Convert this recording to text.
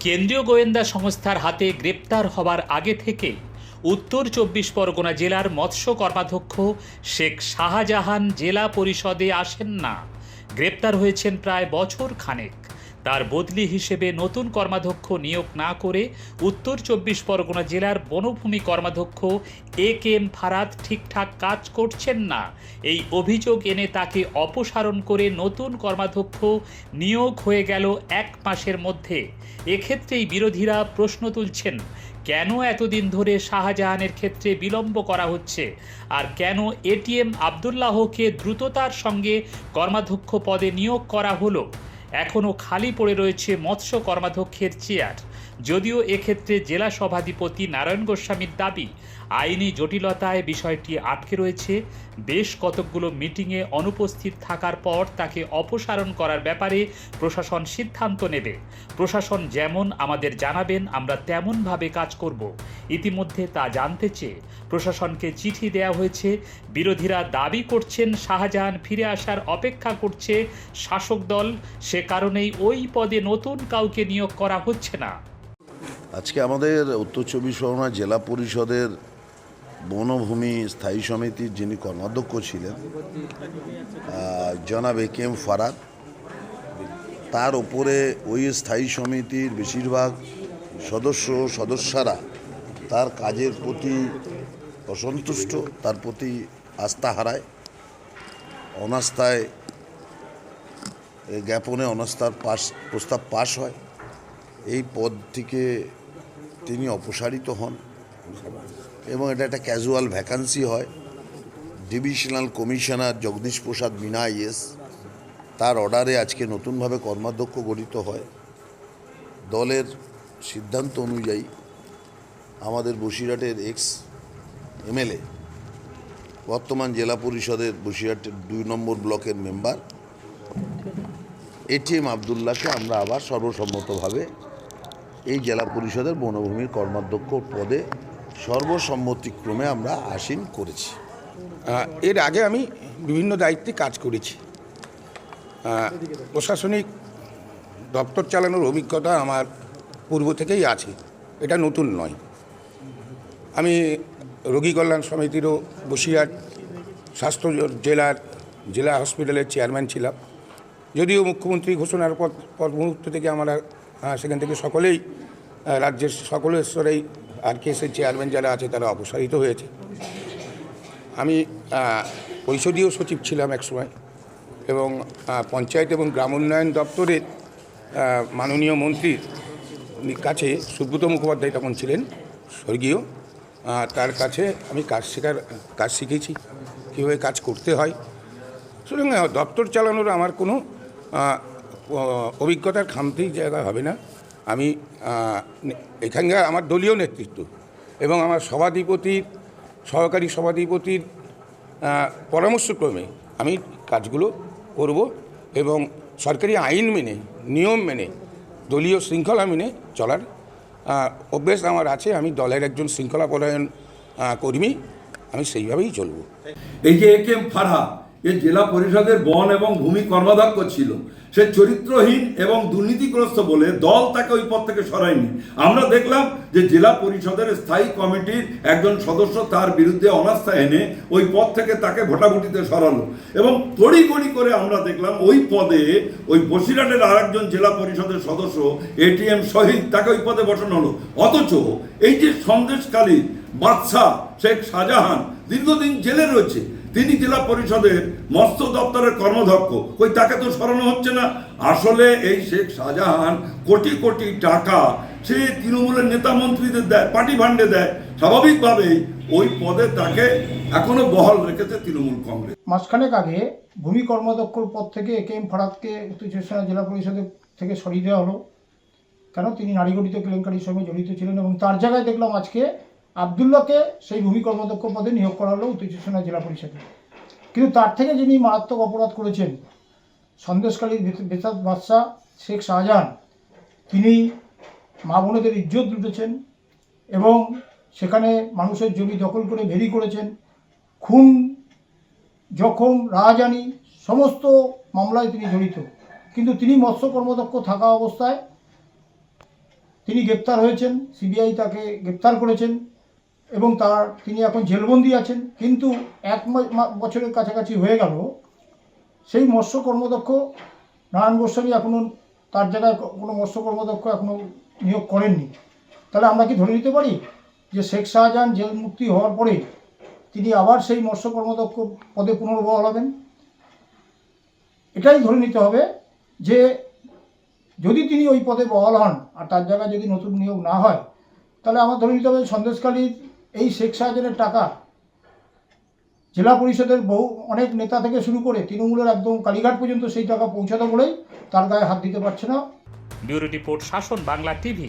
কেন্দ্রীয় গোয়েন্দা সংস্থার হাতে গ্রেপ্তার হবার আগে থেকে উত্তর চব্বিশ পরগনা জেলার মৎস্য কর্মাধ্যক্ষ শেখ শাহজাহান জেলা পরিষদে আসেন না। গ্রেপ্তার হয়েছেন প্রায় বছর খানেক। তার বদলি হিসেবে নতুন কর্মাধ্যক্ষ নিয়োগ না করে উত্তর চব্বিশ পরগনা জেলার বনভূমি কর্মাধ্যক্ষ এ কে এম ফারাদ ঠিকঠাক কাজ করছেন না। এই অভিযোগ এনে তাকে অপসারণ করে নতুন কর্মাধ্যক্ষ নিয়োগ হয়ে গেল এক মাসের মধ্যে। এক্ষেত্রেই বিরোধীরা প্রশ্ন তুলছেন, কেন এতদিন ধরে শাহজাহানের ক্ষেত্রে বিলম্ব করা হচ্ছে? আর কেন এটিএম আবদুল্লাহকে দ্রুততার সঙ্গে কর্মাধ্যক্ষ পদে নিয়োগ করা হলো? এখনও খালি পড়ে রয়েছে মৎস্য কর্মাধ্যক্ষের চেয়ার। যদিও এক্ষেত্রে জেলা সভাধিপতি নারায়ণ গোস্বামীর দাবি, আইনি জটিলতায় বিষয়টি আটকে রয়েছে। বেশ কতকগুলো মিটিংয়ে অনুপস্থিত থাকার পর তাকে অপসারণ করার ব্যাপারে প্রশাসন সিদ্ধান্ত নেবে। প্রশাসন যেমন আমাদের জানাবেন, আমরা তেমনভাবে কাজ করব। ইতিমধ্যে তা জানতে চেয়ে প্রশাসনকে চিঠি দেওয়া হয়েছে। বিরোধীরা দাবি করছেন, শাহজাহান ফিরে আসার অপেক্ষা করছে শাসক দল। সে কারণেই ওই পদে নতুন কাউকে নিয়োগ করা হচ্ছে না। আজকে আমাদের উত্তর চব্বিশ পরগনা জেলা পরিষদের বনভূমি স্থায়ী সমিতির যিনি কর্মাধ্যক্ষ ছিলেন জনাব এ কে এম ফারাদ, তার ওপরে ওই স্থায়ী সমিতির বেশিরভাগ সদস্য সদস্যরা তার কাজের প্রতি অসন্তুষ্ট, তার প্রতি আস্থা হারায়, অনাস্থায় জ্ঞাপনে অনাস্থার পাশ, প্রস্তাব পাশ হয়। এই পদ থেকে তিনি অপসারিত হন এবং এটা একটা ক্যাজুয়াল ভ্যাকান্সি হয়। Divisional commissioner Jagdish Prasad Meena IAS তার অর্ডারে আজকে নতুনভাবে কর্মাধ্যক্ষ গঠিত হয়। দলের সিদ্ধান্ত অনুযায়ী আমাদের বসিরহাটের এক্স এমএলএ, বর্তমান জেলা পরিষদের বসিরহাটের দুই নম্বর ব্লকের মেম্বার এটিএম আবদুল্লাহকে আমরা আবার সর্বসম্মতভাবে এই জেলা পরিষদের বনভূমির কর্মাধ্যক্ষ পদে সর্বসম্মতিক্রমে আমরা আসীন করেছি। এর আগে আমি বিভিন্ন দায়িত্বে কাজ করেছি। প্রশাসনিক দপ্তর চালানোর অভিজ্ঞতা আমার পূর্ব থেকেই আছে। এটা নতুন নয়। আমি রোগী কল্যাণ সমিতিরও বসিরহাট স্বাস্থ্য জেলার জেলা হসপিটালের চেয়ারম্যান ছিলাম। যদিও মুখ্যমন্ত্রী ঘোষণার পর পর মুহূর্ত থেকে আমরা সেখান থেকে সকলেই রাজ্যের সকলের স্তরেই আর কেসের চেয়ারম্যান যারা আছে তারা অপসারিত হয়েছে। আমি পরিষদীয় সচিব ছিলাম একসময় এবং পঞ্চায়েত এবং গ্রাম উন্নয়ন দপ্তরের মাননীয় মন্ত্রীর কাছে সুব্রত মুখোপাধ্যায় তখন ছিলেন, স্বর্গীয়। তার কাছে আমি কাজ শেখার, কাজ শিখেছি, কীভাবে কাজ করতে হয়। সুতরাং দপ্তর চালানোর আমার কোনো অভিজ্ঞতার খামতি জায়গা হবে না। আমি এখানকার আমার দলীয় নেতৃত্ব এবং আমার সভাধিপতির, সহকারী সভাধিপতির পরামর্শক্রমে আমি কাজগুলো করব এবং সরকারি আইন মেনে, নিয়ম মেনে, দলীয় শৃঙ্খলা মেনে চলার অভ্যেস আমার আছে। আমি দলের একজন শৃঙ্খলা পরায়ণ কর্মী। আমি সেইভাবেই চলবো। এই যে এ কে এম ফারহা এ জেলা পরিষদের বন এবং ভূমি কর্মাধ্যক্ষ ছিল। সে চরিত্রহীন এবং দুর্নীতিগ্রস্ত বলে দল তাকে ওই পদ থেকে সরায়নি। আমরা দেখলাম যে জেলা পরিষদের স্থায়ী কমিটির একজন সদস্য তার বিরুদ্ধে অনাস্থা এনে ওই পদ থেকে তাকে ভোটাভুটিতে সরালো এবং তড়িঘড়ি করে আমরা দেখলাম ওই পদে ওই বসিরহাটের আরেকজন জেলা পরিষদের সদস্য এটিএম শহীদ, তাকে ওই পদে বসানো হলো। অথচ এই যে সন্দেশকালী বাদশাহ শেখ শাহজাহান দীর্ঘদিন জেলে রয়েছে। তিনি জেলা পরিষদের মৎস্য দপ্তরের কর্মধ্যক্ষ। ওই তাকে তো সরানো হচ্ছে না। আসলে এই শেখ শাহজাহান কোটি কোটি টাকা সে তৃণমূলের নেতা মন্ত্রীদের দেয়, পার্টি ফান্ডে দেয়। স্বাভাবিকভাবেই ওই পদে তাকে এখনও বহাল রেখেছে তৃণমূল কংগ্রেস। মাসখানেক আগে ভূমি কর্মাধ্যক্ষর পদ থেকে এ কে এম ফারাদকে উত্তর জেলা পরিষদের থেকে সরিয়ে দেওয়া হলো। কেন? তিনি নারীগঠিত কেলেঙ্কারির সঙ্গে জড়িত ছিলেন এবং তার জায়গায় দেখলাম আজকে আবদুল্লাহকে সেই ভূমি কর্মাধ্যক্ষ পদে নিয়োগ করা হলো উত্তর জেলা পরিষদে। কিন্তু তার থেকে যিনি মারাত্মক অপরাধ করেছেন সন্দেশকালীর বেতাব বাদশাহ শেখ শাহজাহান, তিনি মা বোনেদের ইজ্জত লুটেছেন এবং সেখানে মানুষের জমি দখল করে ভেরি করেছেন, খুন, জখম, রাহাজানি সমস্ত মামলায় তিনি জড়িত। কিন্তু তিনি মৎস্য কর্মদক্ষ থাকা অবস্থায় তিনি গ্রেপ্তার হয়েছেন, সিবিআই তাকে গ্রেপ্তার করেছেন। এবং তার, তিনি এখন জেলবন্দি আছেন। কিন্তু এক বছরের কাছাকাছি হয়ে গেল। সেই মৎস্য কর্মদক্ষ নারায়ণ গোস্বামী এখনও তার জায়গায় কোনো মৎস্য কর্মদক্ষ এখনও নিয়োগ করেননি। তাহলে আমরা কি ধরে নিতে পারি যে শেখ শাহজাহান জেল মুক্তি হওয়ার পরে তিনি আবার সেই মৎস্য কর্মদক্ষ পদে পুনর্বহাল হবেন? এটাই ধরে নিতে হবে যে যদি তিনি ওই পদে বহাল হন আর তার জায়গায় যদি নতুন নিয়োগ না হয়, তাহলে আমার ধরে নিতে হবে সন্দেশকালীর এই শেখ শাহজাহানের টাকা জেলা পরিষদের বহু, অনেক নেতা থেকে শুরু করে তৃণমূলের একদম কালীঘাট পর্যন্ত সেই টাকা পৌঁছাতে বলেই তার গায়ে হাত দিতে পারছে না। ব্যুরো রিপোর্ট শাসন বাংলা টিভি।